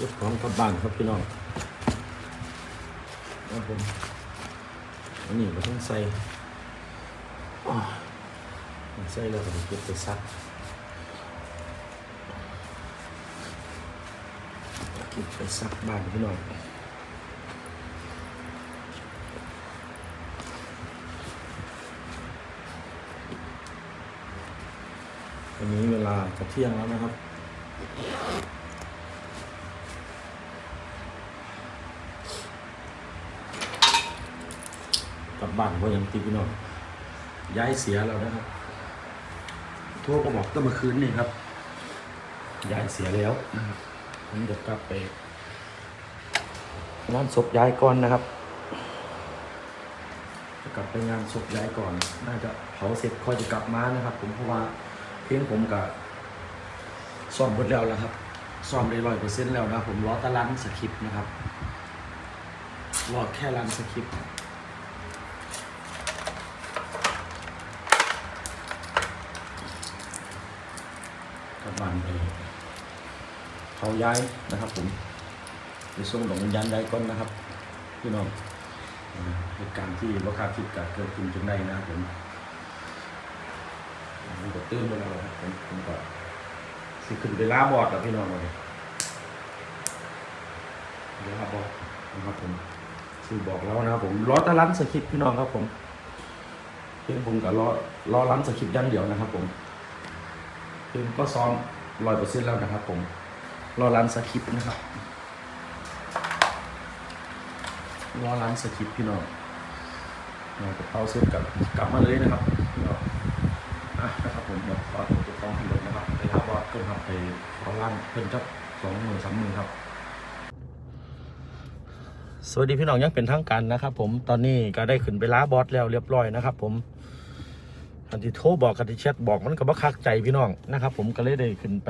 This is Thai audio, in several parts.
ยกของกลับบ้านครับพี่น้องครับผมอันนี้เราต้องใส่ใส่แล้วก็เก็บไปซักเก็บไปซักบ้านพี่น้องวันนี้เวลาจะเที่ยงแล้วนะครับ บ้านเพราะยังตีพี่น้องย้ายเสียแล้วนะครับโทรก็บอกก็เมื่อคืนนี่ครับย้ายเสียแล้วนะครับผมจะกลับไปงานศพย้ายก่อนนะครับจะกลับไปงานศพย้ายก่อน น่าจะเผาเสร็จค่อยจะกลับมานะครับ ผมเพราะว่าเพียงผมกับซ่อมหมดแล้วแล้วครับซ่อมได้ร้อยเปอร์เซ็นต์แล้วนะผมรอตะลันสคริปต์นะครับรอแค่รันสคริปต์ กลับบ้านไป เขาย้ายนะครับ ผมไปส่งดวงวิญญาณย้ายก่อนนะครับพี่น้องอ่าเหตุการณ์ที่ว่าคาดคิดกับเกิดขึ้นจนได้นะครับผมผมก็ตื่นไปแล้วครับผมผมก็สิขึ้นไปลาบอดแล้วพี่น้องเลยเดี๋ยวครับอดนะครับผมคือบอกแล้วนะครับผมรอตะลันสคริปพี่น้องครับผมเพียงผมกับรอรอรันสคริปย่างเดียวนะครับผมคือก็ซ้อม ร้อยเปอร์เซ็นต์แล้วนะครับผมรอรันสคริปต์นะครับรอรันสคริปต์พี่น้องเราจะเข้าเส้นกลับกลับมาเลยนะครับพี่น้องอะนะครับผมเดี๋ยวขอตัวจะฟ้องพี่รถนะครับไปรับว่าเพิ่นครับไปขอร่างเพิ่นจับสองหมื่นสามหมื่นครับ สวัสดีพี่น้องยังเป็นทางการนะครับ ผมตอนนี้ก็ได้ขึ้นไปล้าบอสแล้วเรียบร้อยนะครับ ผมันที่โทรบอกกันที่แชทบอกมันก็บ่คักใจพี่น้องนะครับ ผมก็เลยได้ขึ้นไป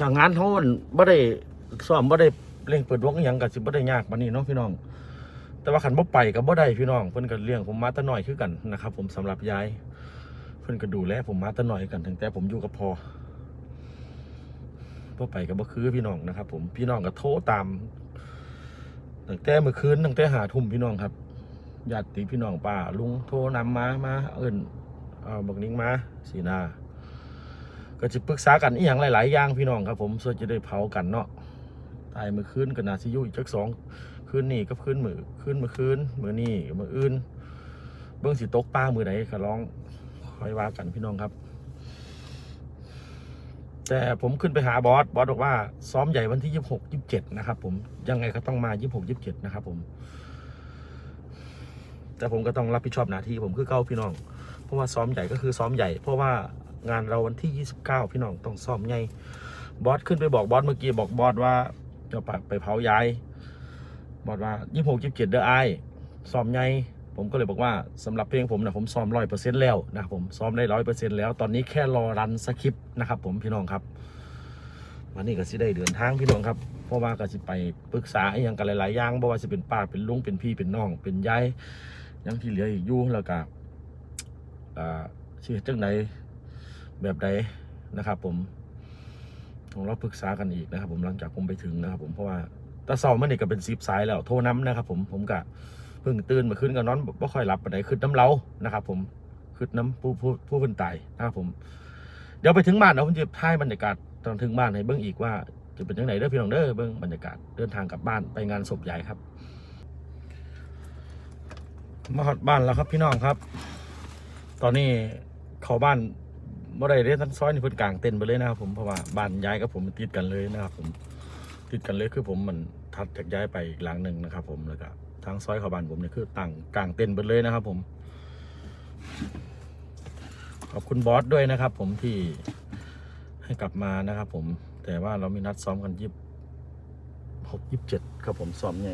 จากงานเขามันบ่ได้ซ้อมบ่ได้เร่งเปิดวงอย่างก็สิบ่ได้ยากปานนี้เนาะพี่น้อง แต่ว่าขันบ่ไปก็บ่ได้พี่น้องเพิ่นก็เลี้ยงผมมาแต่น้อยคือกันนะครับ ผมสำหรับยายเพิ่นก็ดูแลผมมาแต่น้อยกันตั้งแต่ผมอยู่กับพอบ่ไปก็บ่คือพี่น้องนะครับ ผมพี่น้องก็โทรตามตั้งแต่เมื่อคืนตั้งแต่หาทุ่มพี่น้องครับ ญาติพี่น้องป้าลุงโทรนำมามาเอิญเอาบักนิ้งมาสีนาก็จะปรึกษากันอีหยังหลาย ๆ อย่างพี่น้องครับผมส่วนจะได้เผากันเนาะตายมือคืนก็น่าสิยู่อีกจักสองคืนนี้กับคืนมือคืนมือคืนมือนี้มืออื่น เบื้องสิตกป้ามือไหนก็ร้องคอยว่ากันพี่น้องครับ แต่ผมขึ้นไปหาบอสบอสบอกว่าซ้อมใหญ่วันที่ยี่สิบหกยี่เจ็ดนะครับผมยังไงก็ต้องมายี่สิบหกยี่เจ็ดนะครับผม แต่ผมก็ต้องรับผิดชอบหน้าที่ผมคือเก้าพี่น้อง เพราะว่าซ้อมใหญ่ก็คือซ้อมใหญ่ เพราะว่างานเราวันที่ 29 พี่น้องต้องซ้อมใหญ่บอสขึ้นไปบอกบอสเมื่อกี้บอกบอสว่าจะไปไปเผาย้ายบอสว่า26 27เด้อไอซ้อมใหญ่ผมก็เลยบอกว่าสำหรับเพลงผมนะผมซ้อมร้อยเปอร์เซ็นต์แล้วนะผมซ้อมได้ร้อยเปอร์เซ็นต์แล้วตอนนี้แค่รอรันสคริปต์นะครับผมพี่น้องครับวันนี้ก็สิได้เดินทางพี่น้องครับ เพราะว่าก็สิไปปรึกษาอย่างกันหลายๆอย่างบ่ว่าจะเป็นป้าเป็นลุงเป็นพี่เป็นน้องเป็นยาย ยังที่เหลืออีกอยู่แล้วก็อ่าชื่อจังใดแบบใดนะครับ ผมของเราปรึกษากันอีกนะครับ ผมหลังจากผมไปถึงนะครับ ผมเพราะว่าตาเสามันนี่ก็เป็นซีบสายแล้วโทรน้ำนะครับ ผมผมก็เพิ่งตื่นมาขึ้นกับนอนบ่ค่อยหลับปานใดขึ้นน้ำเล้านะครับ ผมขึ้นน้ำผู้ผู้ผู้เพิ่นตายนะครับผม เดี๋ยวไปถึงบ้านเนาะผมจะถ่ายบรรยากาศตอนถึงบ้านให้เบิ่งอีกว่าจะเป็นยังไงเด้อพี่น้องเด้อเบิ่งบรรยากาศเดินทางกลับบ้านไปงานศพใหญ่ครับ มาฮอดบ้านแล้วครับพี่น้องครับ ตอนนี้เขาบ้านบ่ได้เรียนทั้งซอยนี่เพิ่นกลางเต็นท์ไปเลยนะครับผมเพราะว่าบ้านย้ายกับผมมันติดกันเลยนะครับผมติดกันเลยคือผมมันถัดจากย้ายไปอีกหลังหนึ่งนะครับ ผมแล้วก็ทางซอยเขาบ้านผมเนี่ยคือตั้งกลางเต็นท์ไปเลยนะครับ ผม ขอบคุณบอสด้วยนะครับ ผมที่ให้กลับมานะครับ ผมแต่ว่าเรามีนัดซ้อมกันยี่หกยี่สิบเจ็ดครับผมซ้อมไง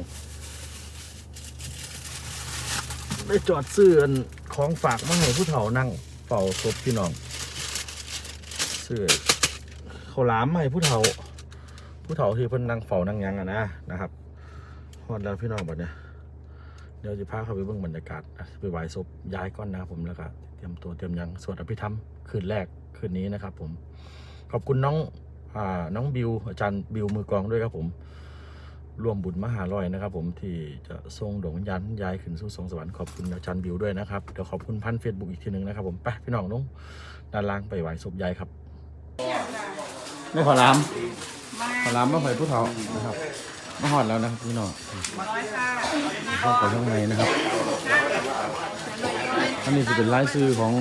ได้จอดซื้อของฝากมาให้ผู้เฒ่านั่งเป่าศพพี่น้องซื้อข้าวหลามมาให้ผู้เฒ่า ผู้เฒ่าที่เพิ่นนั่งเฝ้านั่งยังอะนะนะครับฮอดแล้วพี่น้องบัดเนี้ยเดี๋ยวจะพาเข้าไปเบิ่งบรรยากาศไปไหว้ศพย้ายก่อนนะครับผมแล้วก็เตรียมตัวเตรียมยังสวดอภิธรรมคืนแรกคืนนี้นะครับ ผม ขอบคุณน้องอ่าน้องบิวอาจารย์บิวมือกองด้วยครับผม ร่วมบุญมหาลอยนะครับ ผมที่จะทรงดวงวิญญาณยายขึ้นสู่สวงสวรรค์ขอบคุณอาจารย์บิวด้วยนะครับเดี๋ยวขอบคุณพันเฟซบุ๊กอีกทีหนึ่งนะครับ ผมไปพี่น้องน้องด้านล่างไปไหว้ศพยายครับไม่ขอรามขอรามไม่ขอผู้เฒ่านะครับมาหอดแล้วนะครับพี่น้องเข้าไปข้างในนะครับอันนี้จะเป็นรายชื่อของ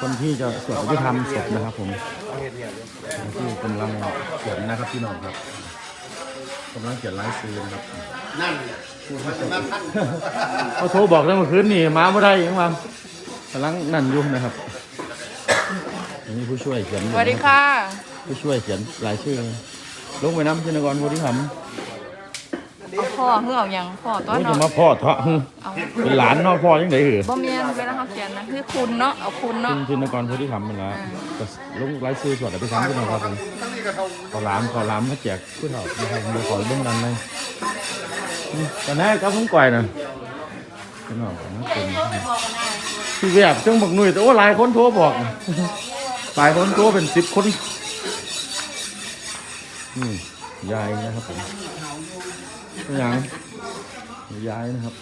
คนที่จะสวดอภิธรรมศพนะครับ ผมที่กำลังเขียนนะครับพี่น้องครับ กำลังเขียนรายชื่อนะครับนั่นนั่นท่านเขาโทรบอกแล้วเมื่อคืนนี่มาไม่ได้ยังมากำลังนั่นอยู่นะครับอันนี้ผู้ช่วยเขียนอยู่สวัสดีค่ะผู้ช่วยเขียนรายชื่อ ลงไปน้ำชินกรโพธิธรรมเอาพ่อเฮือเอาหยังพ่อตัวโอ้ยเนาะจะมาพ่อเถาะเอาเป็นหลานเนอพ่อยังไงเหรอบ่เมียนเวลาเขาเขียนนะคือคุณเนาะเอาคุณเนาะ ชินกรโพธิธรรมเป็นละก็ลงรายชื่อสวดอภิธรรมพี่น้องครับผม ทั้งนี้กระทงขอหลามขอหลามมาแจกผู้เฒ่านะครับเดี๋ยวขอเบื้องดันเลยตอนนี้ก็พุ่งก่อยนะพี่น้องผมน่เป็นพี่แบบจังบักหนุ่ยแต่ว่าหลายคนโทรบอกหลายคนโทรเป็นสิบคนนี่ยายนะครับผมตังยายนะครับ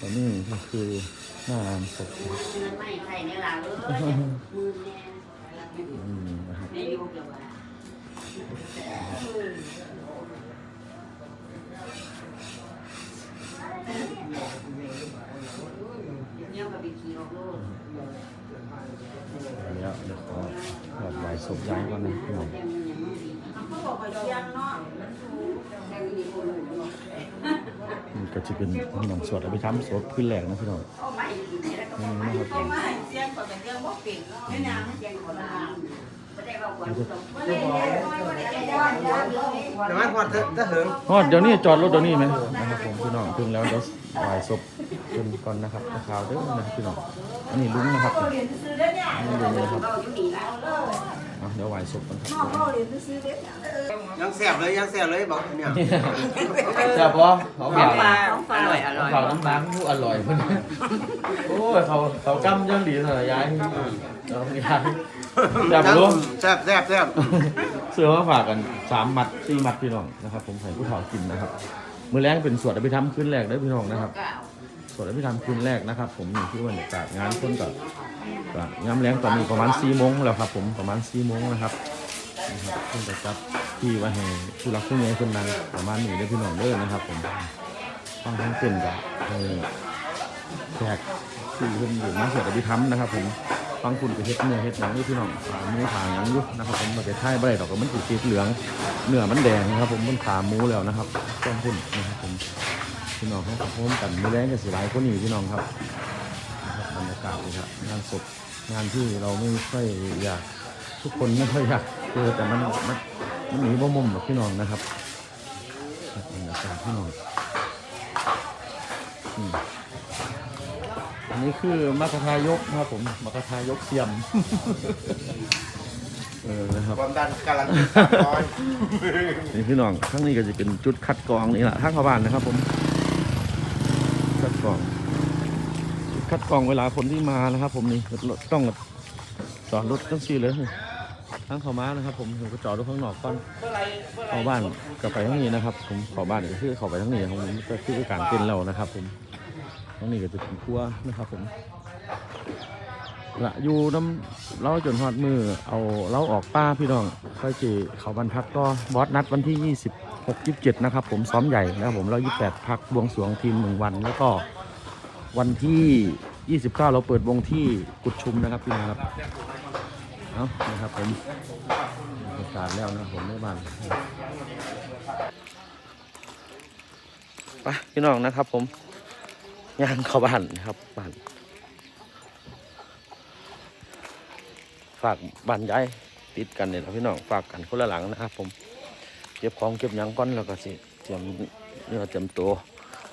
ตอนนี้ก็คือหน้าศพ อืมนะครับเดี๋ยวเดี๋ยวขอแบบไหวศพย้ายก่อนนะพี่น้องนี่ก็จะเป็นพี่น้องสวดอภิธรรมศพขึ้นแรกนะพี่น้องนี่นะครับ เดี๋ยวมันพอเถอะถ้าเหิงฮอดเดี๋ยวนี้จอดรถเดี๋ยวนี้ไหมนะครับผมพี่น้องถึงแล้วเดี๋ยวไหวศพจนก่อนนะครับข่าวเด้อนะพี่น้องอันนี้ลุงนะครับอันนี้ลุงนะครับเอา เดี๋ยวไหวศพกันครับ ยังแสบเลยยังแสบเลยบอกเนี่ยจะพอเขาแบบของฝากอร่อยอร่อยเขาน้ำล้างผู้อร่อยเพื่อนโอ้ยเขาเขากำยังดีเลยยายเรายายแซ่บรู้แสบแสบแสบเสื้อมาฝากกันสามมัดสี่มัดพี่น้องนะครับ ผมให้ผู้เฒ่ากินนะครับ มื้อแรกเป็นสวดอภิธรรมคืนแรกได้อพี่น้องนะครับ สวดอภิธรรมคืนแรกนะครับ ผมนี่ที่บรรยากาศงานคนกับงานแรงตอนนี้ประมาณสี่โมงแล้วครับ ผมประมาณสี่โมงนะครับนะครับเพิ่งจะจับที่ไว้ให้ผู้รักผู้ใหญ่คนนั้นประมาณนี้ได้อพี่น้องเด้อนะครับ ผมฟังทั้งเป็นกับแขกที่เพิ่นอยู่มาสวดอภิธรรมนะครับ ผมฟังคุณไปเฮ็ดเนื้อเฮ็ดหนังนี่พี่น้องขาหมูขาหยังอยู่นะครับผมมาเก็ตไทยบ่ได้ดอกก็มันสีเหลืองเนื้อมันแดงนะครับ ผมมันขาหมูแล้วนะครับต้นพุ่นนะครับผม พี่น้องเขาพร้อมกันไม่แรงกันสิหลายคนอยู่พี่น้องครับนะครับบรรยากาศเลยครับงานศพงานที่เราไม่ค่อยอยากทุกคนไม่ค่อยอยากเจอแต่มันมันมันหนีบ่มุมหรอกพี่น้องนะครับครับบรรยากาศพี่น้องอืมอันนี้คือมัคคทายกนะครับผมมัคคทายกเทียมเออนะครับความดันกำลังร้อยนี่พี่น้องข้างนี้ก็จะเป็นจุดคัดกรองนี่แหละทางเข้าบ้านนะครับผม คัดกรองจุดคัดกรองเวลาคนที่มานะครับ ผมนี่รถต้องจอดรถตั้งซีเลยทางข้ามานะครับ ผมผมก็จอดรถข้างนอกก่อนเข้าบ้านก็ไปทั้งนี้นะครับ ผมข้าบ้านก็คือเข้าไปทั้งนี้ของผมก็คือการเต้นเรานะครับ ผมทั้งนี้ก็จะเป็นครัวนะครับ ผมละอยู่น้ำเล่าจนฮอดมือ เอาเล่าออกป้าพี่น้องค่อยจีเขาบรรพักก็บอสนัดวันที่ยี่สิบ 6 27 นะครับ ผมซ้อมใหญ่นะครับผมเรา28 พักบวงสรวงทีมหนึ่งวัน แล้วก็วันที่ 29 เราเปิดวงที่กุดชุมนะครับพี่น้องครับเอานะครับผมบรรยากาศแล้วนะผมในบ้านไปพี่น้องนะครับ ผมย่างเข้าบ้านนะครับบ้านฝากบ้านย้ายติดกันเนี่ยนะพี่น้องฝากกันคนละหลังนะครับผม เก็บของเก็บยังก้อนแล้วก็สิเตรียมเนื้อเตรียมตัว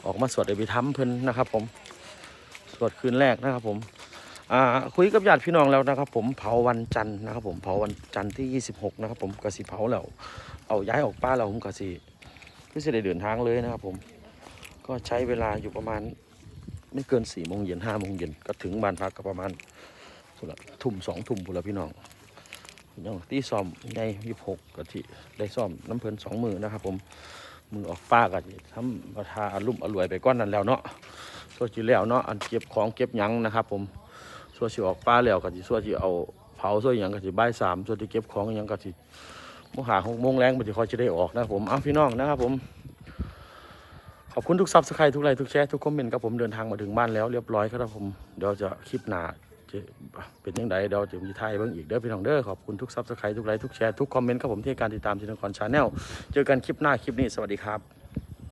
ออกมาสวดอภิธรรมเพิ่นนะครับ ผมสวดคืนแรกนะครับ ผมอ่าคุยกับญาติพี่น้องแล้วนะครับ ผมเผาวันจันทร์นะครับ ผมเผาวันจันทร์ที่ 26 นะครับ ผมกสิเผาแล้วเอาย้ายออกป้าแล้วผมกสิเพื่อจะได้เดินทางเลยนะครับ ผมก็ใช้เวลาอยู่ประมาณไม่เกินสี่โมงเย็นห้าโมงเย็นก็ถึงบ้านพักก็ประมาณทุ่มสองทุ่มพุ่นละพี่น้อง ยังตีซ่อมในยี่หกกะทิได้ซ่อมน้ำเพลินสองมือนะครับ ผมมือออกป้ากะทิทำประทาอารมณ์อร่วยไปก้อนนั้นแล้วเนาะส่วนจีแล้วเนาะอันเก็บของเก็บยังนะครับ ผมส่วนจีออกป้าแล้วกะทิส่วนจีเอาเผาส่วนยังกะทิบ่ายสามส่วนที่เก็บของยังกะทิโมงหาหกโมงแรงมันจะคอยจะได้ออกนะครับผมเอาพี่น้องนะครับ ผม ขอบคุณทุกซับสไครต์ทุกไลค์ทุกแชร์ทุกคอมเมนต์ครับผมเดินทางมาถึงบ้านแล้วเรียบร้อยครับผมเดี๋ยวจะคลิปหนา เป็นยังไงเดี๋ยวจะมีไทยเบิ่งอีกเด้อพี่น้องเด้อขอบคุณทุกซับสไครต์ทุกไลค์ทุกแชร์ทุกคอมเมนต์ครับผมที่การติดตามชินกรชาแนลเจอกันคลิปหน้าคลิปนี้สวัสดีครับ